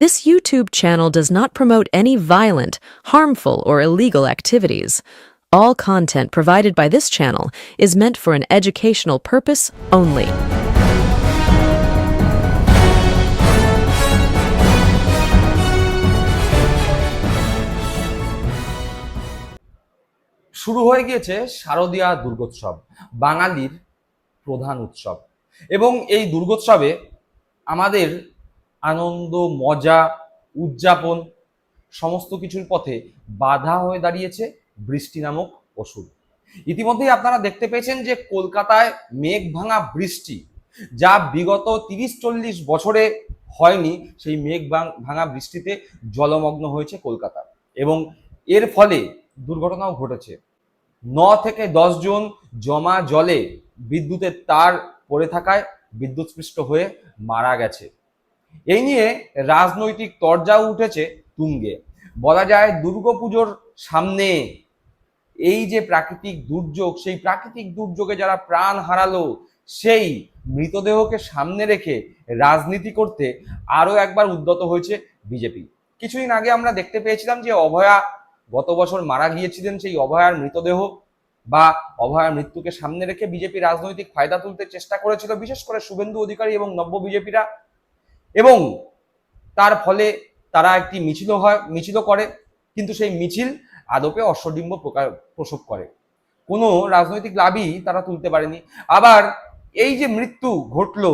This YouTube channel does not promote any violent, harmful, or illegal activities. All content provided by this channel is meant for an educational purpose only. শুরু হয়ে গিয়েছে শারদীয়া দুর্গোৎসব বাঙালির প্রধান উৎসব এবং এই দুর্গোৎসবে আমাদের আনন্দ, মজা, উদযাপন, সমস্ত কিছুর পথে বাধা হয়ে দাঁড়িয়েছে বৃষ্টি নামক ওষুধ। ইতিমধ্যেই আপনারা দেখতে পেয়েছেন যে কলকাতায় মেঘ ভাঙা বৃষ্টি, যা বিগত তিরিশ চল্লিশ বছরে হয়নি, সেই মেঘ ভাঙ- বৃষ্টিতে জলমগ্ন হয়েছে কলকাতা। এবং এর ফলে দুর্ঘটনাও ঘটেছে। ন থেকে জন জমা জলে বিদ্যুতের তার পড়ে থাকায় বিদ্যুৎস্পৃষ্ট হয়ে মারা গেছে। এই নিয়ে রাজনৈতিক তরজাও উঠেছে তুঙ্গে। বলা যায় দুর্গাপুজোর সামনে এই যে প্রাকৃতিক দুর্যোগ, সেই প্রাকৃতিক দুর্যোগে যারা প্রাণ হারালো, সেই মৃতদেহকে সামনে রেখে রাজনীতি করতে আরও একবার উদ্যত হয়েছে বিজেপি। কিছুদিন আগে আমরা দেখতে পেয়েছিলাম যে অভয়া গত বছর মারা গিয়েছিলেন, সেই অভয়ার মৃতদেহ বা অভয়ার মৃত্যুকে সামনে রেখে বিজেপি রাজনৈতিক ফায়দা তুলতে চেষ্টা করেছিল। বিশেষ করে শুভেন্দু অধিকারী এবং নব্য বিজেপিরা এবং তার ফলে তারা একটি মিছিলও হয় মিছিলও করে, কিন্তু সেই মিছিল আদপে অশ্বডিম্ব প্রকার, প্রসব করে। কোনো রাজনৈতিক লাভই তারা তুলতে পারেনি। আবার এই যে মৃত্যু ঘটলো,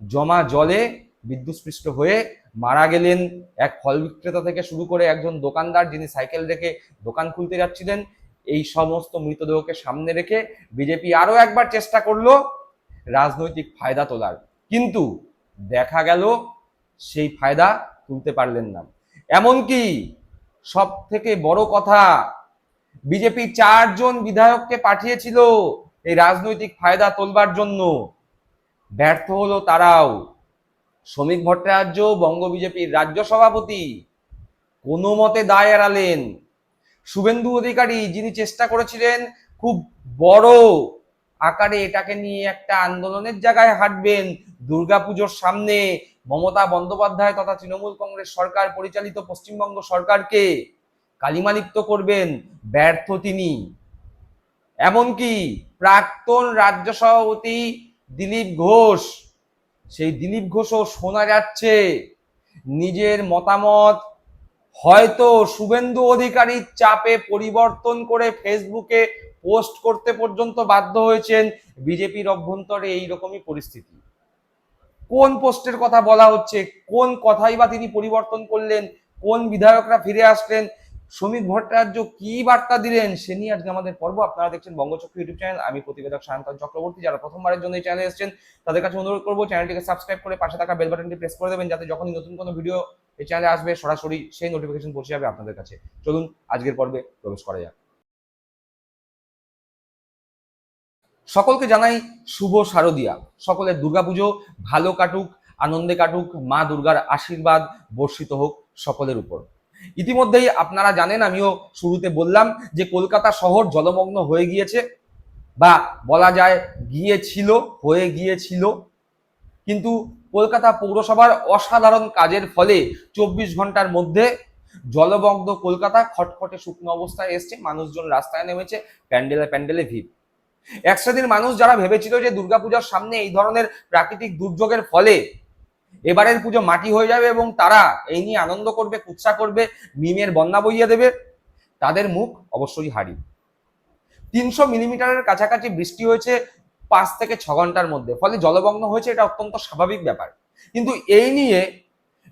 জমা জলে বিদ্যুৎস্পৃষ্ট হয়ে মারা গেলেন এক ফল বিক্রেতা থেকে শুরু করে একজন দোকানদার যিনি সাইকেল রেখে দোকান খুলতে যাচ্ছিলেন। এই সমস্ত মৃতদেহকে সামনে রেখে বিজেপি আরও একবার চেষ্টা করল রাজনৈতিক ফায়দা তোলার। কিন্তু দেখা গেল, সেই ফায়দা তুলতে পারলেন না। এমনকি সব থেকে বড় কথা, বিজেপি চারজন বিধায়ককে পাঠিয়েছিল এই রাজনৈতিক ফায়দা তোলবার জন্য। ব্যর্থ হলো তারাও। শ্রমিক ভট্টাচার্য, বঙ্গ বিজেপির রাজ্য সভাপতি, কোনো মতে দায় এড়ালেন। শুভেন্দু অধিকারী যিনি চেষ্টা করেছিলেন খুব বড় আকারে এটাকে নিয়ে একটা আন্দোলনের জায়গায় হাঁটবেন। দুর্গাপুজোর সামনে মমতা বন্দ্যোপাধ্যায় তথা তৃণমূল কংগ্রেস সরকার পরিচালিত পশ্চিমবঙ্গ সরকারকে কালিমালিপ্ত করবেন, ব্যর্থ তিনি। এমনকি প্রাক্তন রাজ্য সভাপতি দিলীপ ঘোষ, সেই দিলীপ ঘোষও শোনা যাচ্ছে, নিজের মতামত হয়তো শুভেন্দু অধিকারীর চাপে পরিবর্তন করে ফেসবুকে পোস্ট করতে পর্যন্ত বাধ্য হয়েছেন বিজেপির অভ্যন্তরে এইরকমই পরিস্থিতি। কোন পোস্টের কথা বলা হচ্ছে, কোন কথাই বা তিনি পরিবর্তন করলেন, কোন বিধায়করা ফিরে আসলেন শ্রমিক ভট্টাচার্য কি বার্তা দিলেন, সে নিয়ে আজকে আমাদের পর্ব। আপনারা দেখছেন বঙ্গচক্র ইউটিউব চ্যানেল। আমি প্রতিবেদক সায়ন্তন চক্রবর্তী। যারা প্রথমবারের জন্য এই চ্যানেলে এসেছেন, তাদের কাছে অনুরোধ করব চ্যানেলটিকে সাবস্ক্রাইব করে পাশে থাকা বেল বাটনটি প্রেস করে দেবেন, যাতে যখনই নতুন কোনো ভিডিও এই চ্যানেলে আসবে, সরাসরি সেই নোটিফিকেশন পৌঁছে যাবে আপনাদের কাছে। চলুন, আজকের পর্বে প্রবেশ করা যাক। সকলকে জানাই শুভ শারদিয়া। সকলের দুর্গাপুজো ভালো কাটুক, আনন্দে কাটুক, মা দুর্গার আশীর্বাদ বর্ষিত হোক সকলের উপর। ইতিমধ্যেই আপনারা জানেন, আমিও শুরুতে বললাম যে কলকাতা শহর জলমগ্ন হয়ে গিয়েছে বা বলা যায় গিয়েছিল, হয়ে গিয়েছিল। কিন্তু কলকাতা পৌরসভার অসাধারণ কাজের ফলে চব্বিশ ঘণ্টার মধ্যে জলমগ্ন কলকাতা খটখটে শুকনো অবস্থায় এসছে, মানুষজন রাস্তায় নেমেছে, প্যান্ডেলে প্যান্ডেলে ভিড়। এক শ্রেণির মানুষ যারা ভেবেছিল যে দুর্গাপূজার সামনে এই ধরনের প্রাকৃতিক দুর্যোগের ফলে এবারের পুজো মাটি হয়ে যাবে এবং তারা এই নিয়ে আনন্দ করবে, কুৎসা করবে, মিমের বন্যা বইয়ে দেবে, তাদের মুখ অবশ্যই হারি তিনশো মিলিমিটারের কাছাকাছি বৃষ্টি হয়েছে পাঁচ থেকে ছ ঘণ্টার মধ্যে। ফলে জলমগ্ন হয়েছে, এটা অত্যন্ত স্বাভাবিক ব্যাপার। কিন্তু এই নিয়ে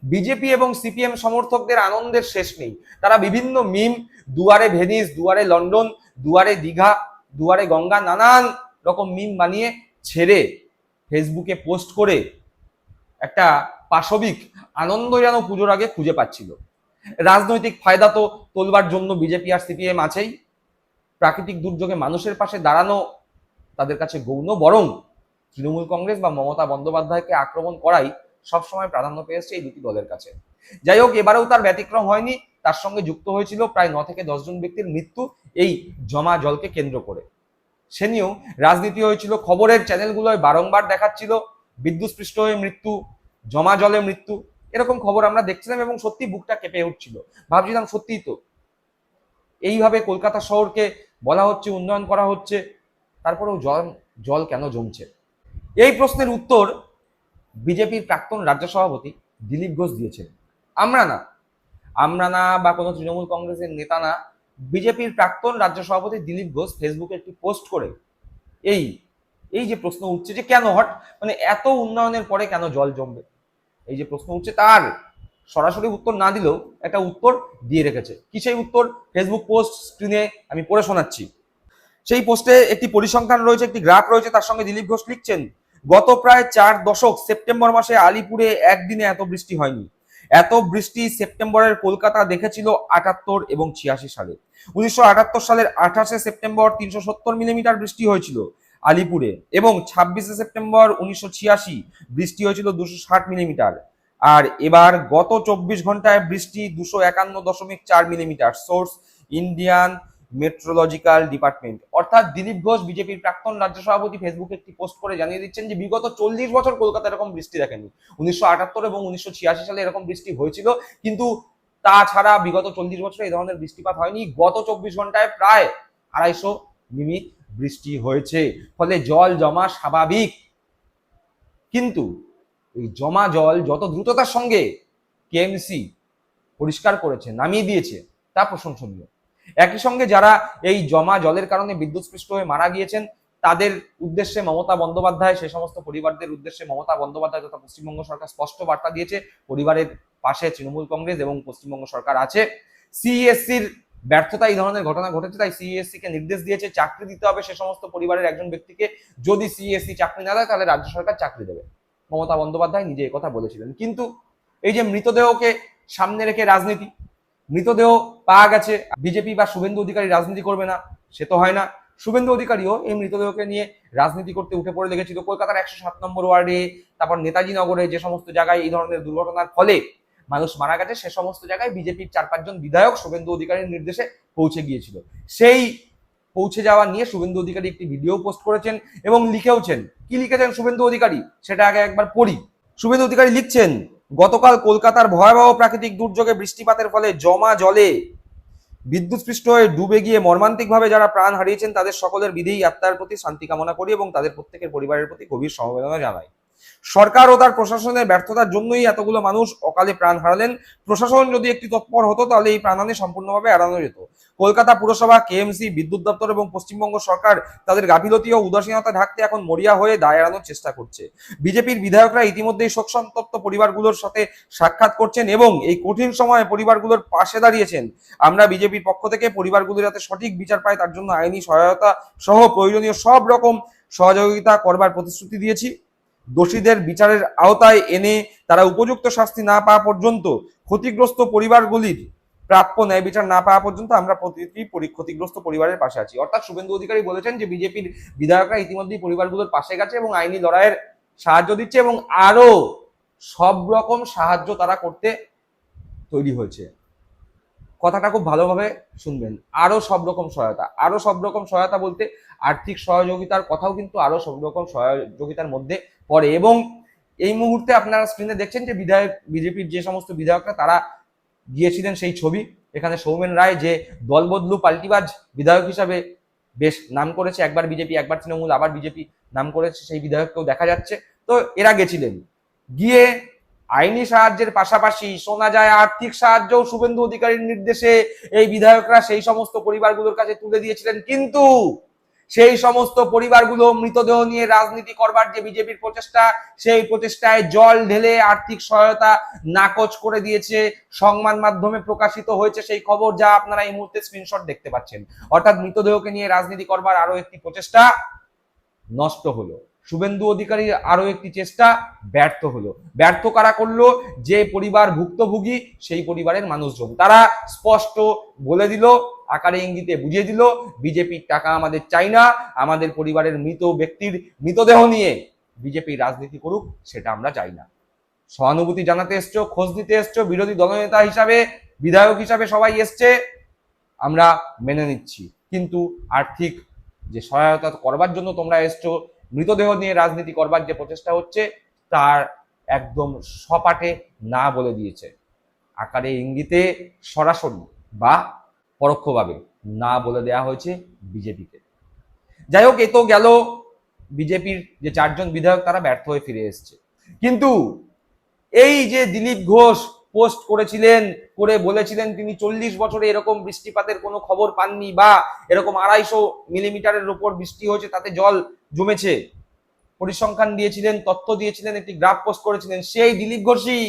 বিজেপি এবং সিপিএম সমর্থকদের আনন্দের শেষ নেই। তারা বিভিন্ন মিম, দুয়ারে ভেনিস, দুয়ারে লন্ডন, দুয়ারে দীঘা, দুয়ারে গঙ্গা, নানান রকম মিম বানিয়ে ছেড়ে ফেসবুকে পোস্ট করে একটা পাশবিক আনন্দ যেন পুজোর আগে খুঁজে পাচ্ছিল। রাজনৈতিক ফায়দা তো তোলবার জন্য বিজেপি আর সিপিএম আছেই। প্রাকৃতিক দুর্যোগে মানুষের পাশে দাঁড়ানো তাদের কাছে গৌণ, বরং তৃণমূল কংগ্রেস বা মমতা বন্দ্যোপাধ্যায়কে আক্রমণ করাই সবসময় প্রাধান্য পেয়েছে এই দুটি দলের কাছে। যাই হোক, এবারেও তার ব্যতিক্রম হয়নি, তার সঙ্গে যুক্ত হয়েছিল প্রায় ন থেকে দশজন ব্যক্তির মৃত্যু এই জমা জলকে কেন্দ্র করে। সে নিয়েও রাজনীতি হয়েছিল, খবরের চ্যানেলগুলোয় বারংবার দেখাচ্ছিল, বিদ্যুৎস্পৃষ্ট হয়ে মৃত্যু, জমা জলে মৃত্যু, এরকম খবর আমরা দেখছিলাম এবং সত্যি বুকটা কেঁপে উঠছিল। ভাবছিলাম সত্যিই তো। এইভাবে কলকাতা শহরকে বলা হচ্ছে, উন্নয়ন করা হচ্ছে তারপরেও জল জল কেন জমছে? এই প্রশ্নের উত্তর বিজেপির প্রাক্তন রাজ্য সভাপতি দিলীপ ঘোষ দিয়েছেন। আমরা না আমরা না বা কোনো তৃণমূল কংগ্রেসের নেতা না, বিজেপির প্রাক্তন রাজ্য সভাপতি দিলীপ ঘোষ ফেসবুকে একটি পোস্ট করে এই এই যে প্রশ্ন উঠছে যে কেন হট মানে এত উন্নয়নের পরে কেন জল জমবে? এই যে প্রশ্ন উঠছে, তার সরাসরি উত্তর না দিলেও একটা উত্তর দিয়ে রেখেছে। কি সেই উত্তর? ফেসবুক পোস্ট স্ক্রিনে আমি পড়ে শোনাচ্ছি। সেই পোস্টে একটি পরিসংখ্যান রয়েছে, একটি গ্রাফ রয়েছে, তার সঙ্গে দিলীপ ঘোষ লিখছেন, গত প্রায় চার দশক সেপ্টেম্বর মাসে আলিপুরে একদিনে এত বৃষ্টি হয়নি। এত বৃষ্টি সেপ্টেম্বরের কলকাতা দেখেছিল আটাত্তর এবং ছিয়াশি সালে। উনিশশো আটাত্তর সালের আঠাশে সেপ্টেম্বর তিনশো সত্তর মিলিমিটার বৃষ্টি হয়েছিল আলিপুরে এবং ছাব্বিশে সেপ্টেম্বর উনিশশো ছিয়াশি বৃষ্টি হয়েছিল দুশো ষাট মিলিমিটার। আর এবার গত চব্বিশ ঘন্টায় বৃষ্টি দুশো একান্ন দশমিক চার millimetre. Source Indian meteorological department অর্থাৎ দিলীপ ঘোষ, বিজেপির প্রাক্তন রাজ্য সভাপতি ফেসবুকে একটি পোস্ট করে জানিয়ে দিচ্ছেন যে, বিগত চল্লিশ বছর কলকাতা এরকম বৃষ্টি দেখেনি উনিশশো আটাত্তর এবং উনিশশো ছিয়াশি সালে এরকম বৃষ্টি হয়েছিল, কিন্তু তাছাড়া বিগত চল্লিশ বছরে এই ধরনের বৃষ্টিপাত হয়নি। গত চব্বিশ ঘন্টায় প্রায় আড়াইশো মিমি বৃষ্টি হয়েছে। ফলে জল জমা স্বাভাবিক। কিন্তু এই জমা জল যত দ্রুততার সঙ্গে কেএমসি পরিষ্কার করেছে, নামিয়ে দিয়েছে, তা প্রশংসনীয়। একই সঙ্গে যারা এই জমা জলের কারণে বিদ্যুৎস্পৃষ্ট হয়ে মারা গিয়েছেন, তাদের উদ্দেশ্যে মমতা বন্দ্যোপাধ্যায়, সে সমস্ত পরিবারদের উদ্দেশ্যে মমতা বন্দ্যোপাধ্যায় তথা পশ্চিমবঙ্গ সরকার স্পষ্ট বার্তা দিয়েছে, পরিবারের পাশে তৃণমূল কংগ্রেস এবং পশ্চিমবঙ্গ সরকার আছে। সিএসসির ব্যর্থতা এই ধরনের ঘটনা ঘটেছে, তাই সিএসসি কে নির্দেশ দিয়েছে, চাকরি দিতে হবে সে সমস্ত পরিবারের একজন ব্যক্তিকে। যদি সিএসসি চাকরি না দেয়, তাহলে রাজ্য সরকার চাকরি দেবে। মমতা বন্দ্যোপাধ্যায় নিজে কথা বলেছিলেন। কিন্তু এই যে মৃতদেহকে সামনে রেখে রাজনীতি মৃতদেহ পাওয়া গেছে। বিজেপি বা শুভেন্দু অধিকারী রাজনীতি করবে না, সে তো হয় না। শুভেন্দু অধিকারীও এই মৃতদেহকে নিয়ে রাজনীতি করতে উঠে পড়ে লেগেছিল কলকাতার একশো সাত নম্বর ওয়ার্ডে, তারপর নেতাজি নগরে যে সমস্ত জায়গায় এই ধরনের দুর্ঘটনার ফলে মানুষ মারা গেছে, সে সমস্ত জায়গায় বিজেপির চার পাঁচজন বিধায়ক শুভেন্দু অধিকারীর নির্দেশে পৌঁছে গিয়েছিল। সেই পৌঁছে যাওয়া নিয়ে শুভেন্দু অধিকারী একটি ভিডিও পোস্ট করেছেন এবং লিখেওছেন। কি লিখেছেন শুভেন্দু অধিকারী? সেটা আগে একবার পড়ি। শুভেন্দু অধিকারী লিখছেন গতকাল কলকাতার ভয়াবহ প্রাকৃতিক দুর্যোগে বৃষ্টিপাতের ফলে জমা জলে বিদ্যুৎস্পৃষ্ট হয়ে ডুবে গিয়ে মর্মান্তিকভাবে যারা প্রাণ হারিয়েছেন, তাদের সকলের বিধেয়ী আত্মার প্রতি শান্তি কামনা করি এবং তাদের প্রত্যেকের পরিবারের প্রতি গভীর সমবেদনা জানাই। সরকার ও তার প্রশাসনের ব্যর্থতার জন্যই এতগুলো মানুষ অকালে প্রাণ হারালেন। প্রশাসন যদি একটি তৎপর হতো, তাহলে এই প্রাণহানি সম্পূর্ণভাবে এড়ানো যেত। কলকাতা পুরসভা, কেএমসি, বিদ্যুৎ দপ্তর এবং পশ্চিমবঙ্গ সরকার তাদের গাফিলতি ও উদাসীনতা ঢাকতে এখন মরিয়া হয়ে দায় এড়ানোর চেষ্টা করছে। বিজেপির বিধায়করা ইতিমধ্যেই শোক সন্তপ্ত পরিবারগুলোর সাথে সাক্ষাৎ করছেন এবং এই কঠিন সময়ে পরিবারগুলোর পাশে দাঁড়িয়েছেন। আমরা বিজেপির পক্ষ থেকে পরিবারগুলোর যাতে সঠিক বিচার পায়, তার জন্য আইনি সহায়তা সহ প্রয়োজনীয় সব রকম সহযোগিতা করবার প্রতিশ্রুতি দিয়েছি। দোষীদের বিচারের আওতায় এনে তারা উপযুক্ত শাস্তি না পাওয়া পর্যন্ত ক্ষতিগ্রস্ত পরিবারগুলির প্রাপ্য ন্যায় বিচার না পাওয়া পর্যন্ত আমরা প্রতিটি ক্ষতিগ্রস্ত পরিবারের পাশে আছি। অর্থাৎ শুভেন্দু অধিকারী বলেছেন যে বিজেপির বিধায়করা ইতিমধ্যেই পরিবারগুলোর পাশে গেছে এবং আইনি লড়াইয়ের সাহায্য দিচ্ছে এবং আরও সব রকম সাহায্য তারা করতে তৈরি হয়েছে। কথাটা খুব ভালোভাবে শুনবেন। আরও সব রকম সহায়তা। আরও সব রকম সহায়তা বলতে আর্থিক সহযোগিতার কথাও কিন্তু আরও সব রকম সহযোগিতার মধ্যে পড়ে এবং এই মুহূর্তে আপনারা স্ক্রিনে দেখছেন যে বিধায়ক, বিজেপির যে সমস্ত বিধায়করা, তারা গিয়েছিলেন সেই ছবি। এখানে সৌমেন রায়, যে দলবদলু পাল্টিবাজ বিধায়ক হিসাবে বেশ নাম করেছে, একবার বিজেপি, একবার তৃণমূল, আবার বিজেপি নাম করেছে, সেই বিধায়ককেও দেখা যাচ্ছে। তো এরা গেছিলেন। গিয়ে আইনি সাহায্যের পাশাপাশি শোনা যায় আর্থিক সাহায্যও শুভেন্দু অধিকারীর নির্দেশে এই বিধায়করা সেই সমস্ত পরিবারগুলোর কাছে তুলে দিয়েছিলেন। কিন্তু সেই সমস্ত পরিবারগুলো মৃতদেহ নিয়ে রাজনীতি করবার যে বিজেপির প্রচেষ্টা, সেই প্রচেষ্টায় জল ঢেলে আর্থিক সহায়তা নাকচ করে দিয়েছে। সংবাদ মাধ্যমে প্রকাশিত হয়েছে সেই খবর যা আপনারা এই মুহূর্তে স্ক্রিনশট দেখতে পাচ্ছেন। অর্থাৎ মৃতদেহকে নিয়ে রাজনীতি করবার আরও একটি প্রচেষ্টা নষ্ট হলো। শুভেন্দু অধিকারীর আরও একটি চেষ্টা ব্যর্থ হলো। ব্যর্থ কারা করল? যে পরিবার ভুক্তভোগী, সেই পরিবারের মানুষজন। তারা স্পষ্ট বলে দিল আকারে ইঙ্গিতে বুঝিয়ে দিল বিজেপির টাকা আমাদের চাই না, আমাদের পরিবারের মৃত ব্যক্তির মৃতদেহ নিয়ে বিজেপি রাজনীতি করুক, সেটা আমরা চাই না। সহানুভূতি জানাতে এসছো, খোঁজ দিতে এসছো, বিরোধী দলনেতা হিসাবে, বিধায়ক হিসাবে সবাই এসছে, আমরা মেনে নিচ্ছি। কিন্তু আর্থিক যে সহায়তা করবার জন্য তোমরা এসছো, মৃতদেহ নিয়ে রাজনীতি করবার যে প্রচেষ্টা হচ্ছে, তার একদম সপাটে না বলে দিয়েছে। আকারে ইঙ্গিতে সরাসরি বা পরোক্ষভাবে না বলে দেয়া হয়েছে বিজেপিকে। যাই হোক, এ তো গেল বিজেপির যে চারজন বিধায়ক, তারা ব্যর্থ হয়ে ফিরে এসছে। কিন্তু এই যে দিলীপ ঘোষ পোস্ট করেছিলেন, করে বলেছিলেন তিনি চল্লিশ বছরে এরকম বৃষ্টিপাতের কোনো খবর পাননি বা এরকম আড়াইশো মিলিমিটারের উপর বৃষ্টি হয়েছে, তাতে জল জমেছে। পরিসংখ্যান দিয়েছিলেন, তথ্য দিয়েছিলেন, একটি গ্রাফ পোস্ট করেছিলেন, সেই দিলীপ ঘোষই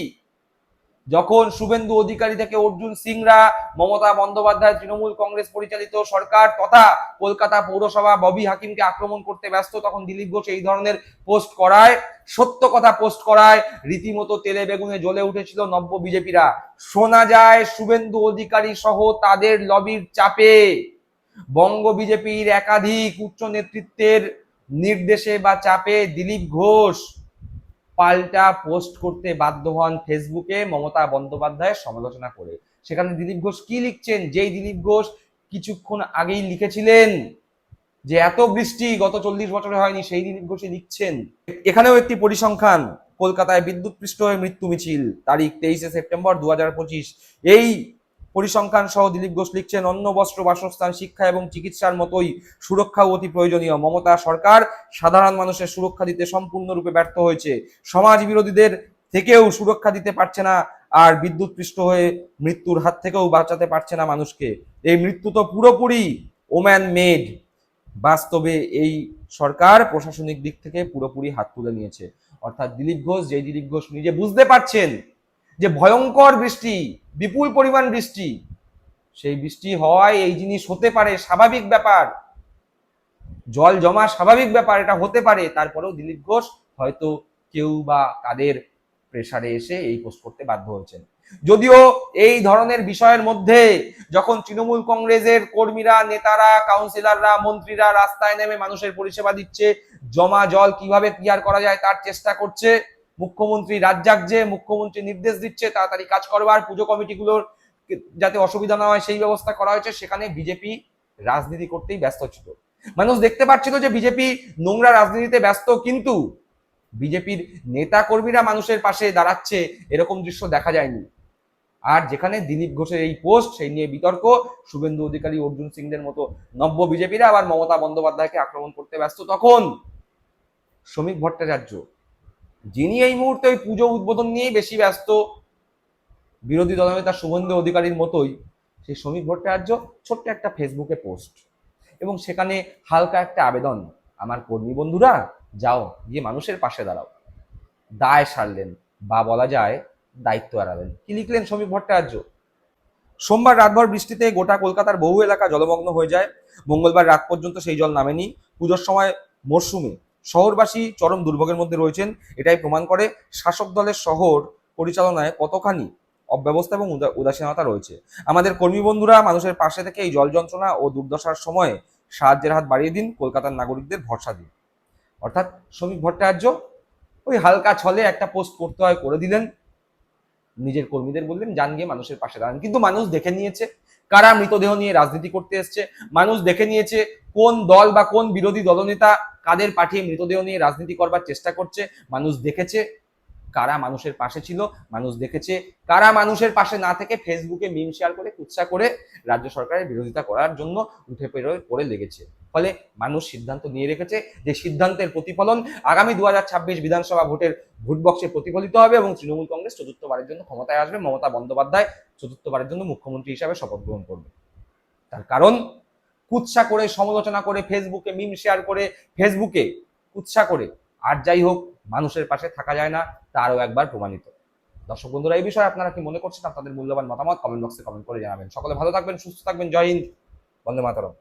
যখন শুভেন্দু অধিকারী থেকে অর্জুন সিংরা, মমতা বন্দ্যোপাধ্যায়, তৃণমূল কংগ্রেস পরিচালিত সরকার তথা কলকাতা পৌরসভা ববি হাকিমকে আক্রমণ করতে ব্যস্ত, তখন দিলীপ ঘোষ এই ধরনের পোস্ট করায়, সত্য কথা পোস্ট করায়, রীতিমতো তেলে বেগুনে জ্বলে উঠেছিল নব্য বিজেপিরা। শোনা যায় শুভেন্দু অধিকারী সহ তাদের লবির চাপে বঙ্গ বিজেপির একাধিক উচ্চ নেতৃত্বের নির্দেশে বা চাপে দিলীপ ঘোষ পাল্টা পোস্ট করতে বাধ্য হন ফেসবুকে মমতা বন্দ্যোপাধ্যায়ের সমালোচনা করে। সেখানে দিলীপ ঘোষ কি লিখছেন? যেই দিলীপ ঘোষ কিছুক্ষণ আগেই লিখেছিলেন যে, এত বৃষ্টি গত চল্লিশ বছরে হয়নি সেই দিলীপ ঘোষই লিখছেন। এখানেও একটি পরিসংখ্যান, কলকাতায় বিদ্যুৎ পৃষ্ঠ হয়ে মৃত্যু মিছিল, তারিখ তেইশে সেপ্টেম্বর দু হাজার পঁচিশ। এই পরিসংখ্যান সহ দিলীপ ঘোষ লিখছেন, অন্ন, বস্ত্র, বাসস্থান, শিক্ষা এবং চিকিৎসার মতোই সুরক্ষাও অতি প্রয়োজনীয়। মমতা সরকার সাধারণ মানুষের সুরক্ষা দিতে সম্পূর্ণরূপে ব্যর্থ হয়েছে। সমাজ বিরোধীদের থেকেও সুরক্ষা দিতে পারছে না আর বিদ্যুৎ পৃষ্ঠ হয়ে মৃত্যুর হাত থেকেও বাঁচাতে পারছে না মানুষকে। এই মৃত্যু তো পুরোপুরি ওম্যান মেড। বাস্তবে এই সরকার প্রশাসনিক দিক থেকে পুরোপুরি হাত তুলে নিয়েছে। অর্থাৎ দিলীপ ঘোষ, যেই দিলীপ ঘোষ নিজে বুঝতে পারছেন যে ভয়ঙ্কর বৃষ্টি বিপুল পরিমাণ বৃষ্টি। সেই বৃষ্টি হওয়ায় এই জিনিস হতে পারে, স্বাভাবিক ব্যাপার। জল জমা স্বাভাবিক ব্যাপার, এটা হতে পারে। তারপরেও দিলীপ ঘোষ হয়তো কেউ বা কাদের প্রেসারে এসে এই পোস্ট করতে বাধ্য হয়েছেন। যদিও এই ধরনের বিষয়ের মধ্যে যখন তৃণমূল কংগ্রেসের কর্মীরা, নেতারা কাউন্সিলররা মন্ত্রীরা রাস্তায় নেমে মানুষের পরিষেবা দিচ্ছে, জমা জল কীভাবে ক্লিয়ার করা যায় তার চেষ্টা করছে মুখ্যমন্ত্রী রাজ্জাক যে মুখ্যমন্ত্রী নির্দেশ দিচ্ছে, তাড়াতাড়ি কাজ করবার, পুজো কমিটিগুলোর যাতে অসুবিধা না হয় সেই ব্যবস্থা করা হয়েছে। সেখানে বিজেপি রাজনীতি করতেই ব্যস্ত ছিল। মানুষ দেখতে পাচ্ছিল যে বিজেপি নোংরা রাজনীতিতে ব্যস্ত, কিন্তু বিজেপির নেতা কর্মীরা মানুষের পাশে দাঁড়াচ্ছে, এরকম দৃশ্য দেখা যায়নি। আর যেখানে দিলীপ ঘোষের এই পোস্ট, সেই নিয়ে বিতর্ক। শুভেন্দু অধিকারী, অর্জুন সিংদের মতো নব্য বিজেপিরা আবার মমতা বন্দ্যোপাধ্যায়কে আক্রমণ করতে ব্যস্ত। তখন শ্রমিক ভট্টাচার্য যিনি এই মুহূর্তে ওই পুজো উদ্বোধন নিয়েই বেশি ব্যস্ত, বিরোধী দলনেতা শুভেন্দু অধিকারীর মতোই, সেই শ্রমিক ভট্টাচার্য ছোট্ট একটা ফেসবুকে পোস্ট এবং সেখানে হালকা একটা আবেদন, আমার কর্মী বন্ধুরা, যাও, গিয়ে মানুষের পাশে দাঁড়াও। দায় সারলেন বা বলা যায় দায়িত্ব এড়ালেন। কি লিখলেন শ্রমিক ভট্টাচার্য? সোমবার রাতভর বৃষ্টিতে গোটা কলকাতার বহু এলাকা জলমগ্ন হয়ে যায়। মঙ্গলবার রাত পর্যন্ত সেই জল নামেনি। পুজোর সময় মরশুমে শহরবাসী চরম দুর্ভোগের মধ্যে রয়েছেন, এটাই প্রমাণ করে শাসক দলের শহর পরিচালনায় কতখানি অব্যবস্থা এবং উদাসীনতা রয়েছে। আমাদের কর্মী বন্ধুরা, মানুষের পাশে থেকে এই জল যন্ত্রণা ও দুর্দশার সময়ে সাহায্যের হাত বাড়িয়ে দিন, কলকাতার নাগরিকদের ভরসা দিন। অর্থাৎ শ্রমিক ভট্টাচার্য ওই হালকা ছলে একটা পোস্ট করতে হয়, করে দিলেন। নিজের কর্মীদের বললেন, যান গিয়ে মানুষের পাশে দাঁড়ান। কিন্তু মানুষ দেখে নিয়েছে, কারা মৃতদেহ নিয়ে রাজনীতি করতে এসছে, মানুষ দেখে নিয়েছে কোন দল বা কোন বিরোধী দলনেতা কাদের পাঠিয়ে মৃতদেহ নিয়ে রাজনীতি করবার চেষ্টা করছে? মানুষ দেখেছে কারা মানুষের পাশে ছিল, মানুষ দেখেছে কারা মানুষের পাশে না থেকে ফেসবুকে মিম শেয়ার করে, কুৎসা করে রাজ্য সরকারের বিরোধিতা করার জন্য উঠে পেরো করে লেগেছে। ফলে মানুষ সিদ্ধান্ত নিয়ে রেখেছে যে সিদ্ধান্তের প্রতিফলন আগামী দু হাজার ছাব্বিশ বিধানসভা ভোটের ভোট বক্সে প্রতিফলিত হবে এবং তৃণমূল কংগ্রেস চতুর্থবারের জন্য ক্ষমতায় আসবে। মমতা বন্দ্যোপাধ্যায় চতুর্থবারের জন্য মুখ্যমন্ত্রী হিসাবে শপথ গ্রহণ করবে। তার কারণ কুৎসা করে সমালোচনা করে ফেসবুকে মিম শেয়ার করে ফেসবুকে কুৎসা করে। আর যাই হোক, মানুষের পাশে থাকা যায় না তারও একবার প্রমাণিত। দর্শক বন্ধুরা, এই বিষয়ে আপনারা কি মনে করছেন? আপনাদের মূল্যবান মতামত কমেন্ট বক্সে কমেন্ট করে জানাবেন। সকলে ভালো থাকবেন, সুস্থ থাকবেন। জয় হিন্দ। বন্দে মাতরম।